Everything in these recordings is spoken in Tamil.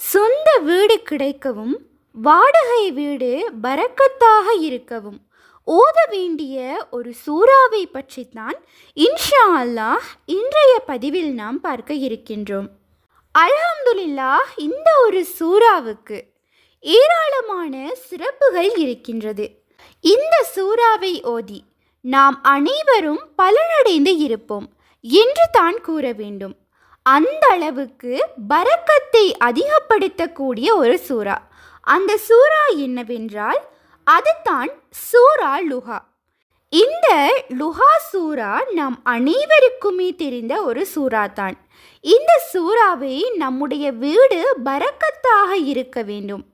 சொந்த வீடு கிடைக்கவும் வாடகை வீடு பறக்கத்தாக இருக்கவும். ஓத வேண்டிய ஒரு சூறாவை பற்றித்தான் இன்ஷா அல்லாஹ் இன்றைய பதிவில் நாம் பார்க்க இருக்கின்றோம். அல்ஹம்துலில்லாஹ் இந்த ஒரு சூறாவுக்கு ஏராளமான சிறப்புகள் இருக்கின்றது. இந்த சூறாவை ஓதி நாம் அனைவரும் பலனடைந்து இருப்போம் என்று தான் கூற வேண்டும். அந்த அளவுக்கு பரக்கத்தை அதிகப்படுத்தக்கூடிய ஒரு சூறா. அந்த சூறா என்னவென்றால் அதுதான் சூரா லுஹா. இந்த லுஹா சூரா நாம் அனைவருக்குமே தெரிந்த ஒரு சூறா தான் இந்த சூறாவை நம்முடைய வீடு பரக்கத்தாக இருக்க வேண்டும்.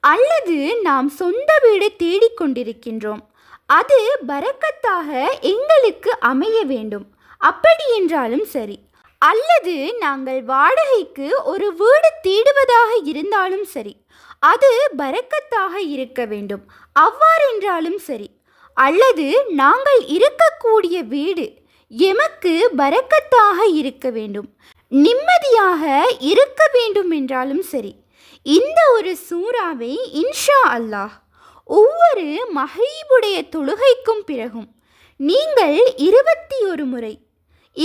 அல்லது நாம் சொந்த வீடு தேடிக்கொண்டிருக்கின்றோம் அது பரக்கத்தாக எங்களுக்கு அமைய வேண்டும். அப்படி என்றாலும் சரி. அல்லது நாங்கள் வாடகைக்கு ஒரு வீடு தேடுவதாக இருந்தாலும் சரி அது பரக்கத்தாக இருக்க வேண்டும் அவ்வாறென்றாலும் சரி. அல்லது நாங்கள் இருக்கக்கூடிய வீடு எமக்கு பரக்கத்தாக இருக்க வேண்டும் நிம்மதியாக இருக்க வேண்டும் என்றாலும் சரி. இந்த ஒரு சூறாவை இன்ஷா அல்லாஹ் ஒவ்வொரு மஹீபுடைய தொழுகைக்கும் பிறகும் நீங்கள் இருபத்தி ஒரு முறை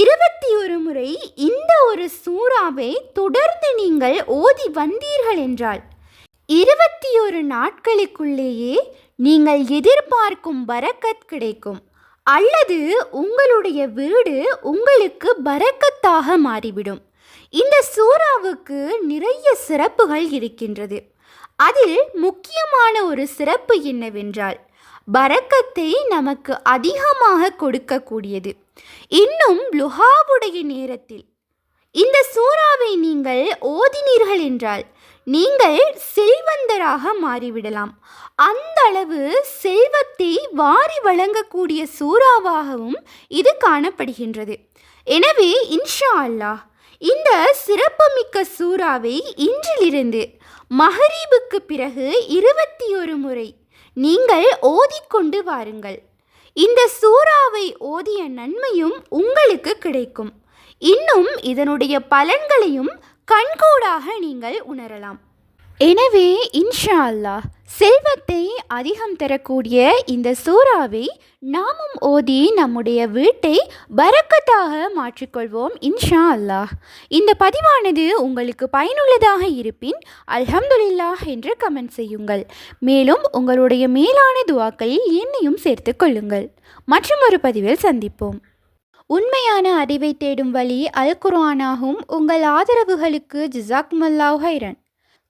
இருபத்தி ஒரு முறை இந்த ஒரு சூறாவை தொடர்ந்து நீங்கள் ஓதி வந்தீர்கள் என்றால் இருபத்தி ஒரு நாட்களுக்குள்ளேயே நீங்கள் எதிர்பார்க்கும் பரக்கத் கிடைக்கும். அல்லது உங்களுடைய வீடு உங்களுக்கு பரக்கத்தாக மாறிவிடும். இந்த சூறாவுக்கு நிறைய சிறப்புகள் இருக்கின்றது. அதில் முக்கியமான ஒரு சிறப்பு என்னவென்றால் பரக்கத்தை நமக்கு அதிகமாக கொடுக்கக்கூடியது. இன்னும் லுஹாவுடைய நேரத்தில். இந்த சூறாவை நீங்கள் ஓதினீர்கள் என்றால் நீங்கள் செல்வந்தராக மாறிவிடலாம். அந்த அளவு செல்வத்தை வாரி வழங்கக்கூடிய சூறாவாகவும் இது காணப்படுகின்றது. எனவே இன்ஷா அல்லாஹ் இந்த சிறப்புமிக்க சூறாவை இன்றிலிருந்து மஹரீபுக்கு பிறகு இருபத்தி ஒரு முறை நீங்கள் ஓதிக்கொண்டு வாருங்கள். இந்த சூறாவை ஓதிய நன்மையும் உங்களுக்கு கிடைக்கும். இன்னும் இதனுடைய பலன்களையும் கண்கூடாக நீங்கள் உணரலாம். எனவே இன்ஷா அல்லாஹ் செல்வத்தை அதிகம் தரக்கூடிய இந்த சூறாவை நாமும் ஓதி நம்முடைய வீட்டை பரக்கத்தாக மாற்றிக்கொள்வோம் இன்ஷா அல்லாஹ் இந்த பதிவானது உங்களுக்கு பயனுள்ளதாக இருப்பின் அல்ஹம்துலில்லாஹ் என்று கமெண்ட் செய்யுங்கள். மேலும் உங்களுடைய மேலான துவாக்களில் என்னையும் சேர்த்து கொள்ளுங்கள். மற்றும் ஒரு பதிவில் சந்திப்போம். உண்மையான அறிவை தேடும் வழி அல் குர்ஆனாகும். உங்கள் ஆதரவுகளுக்கு ஜிசாக்மல்லாஹ் ஹைரன்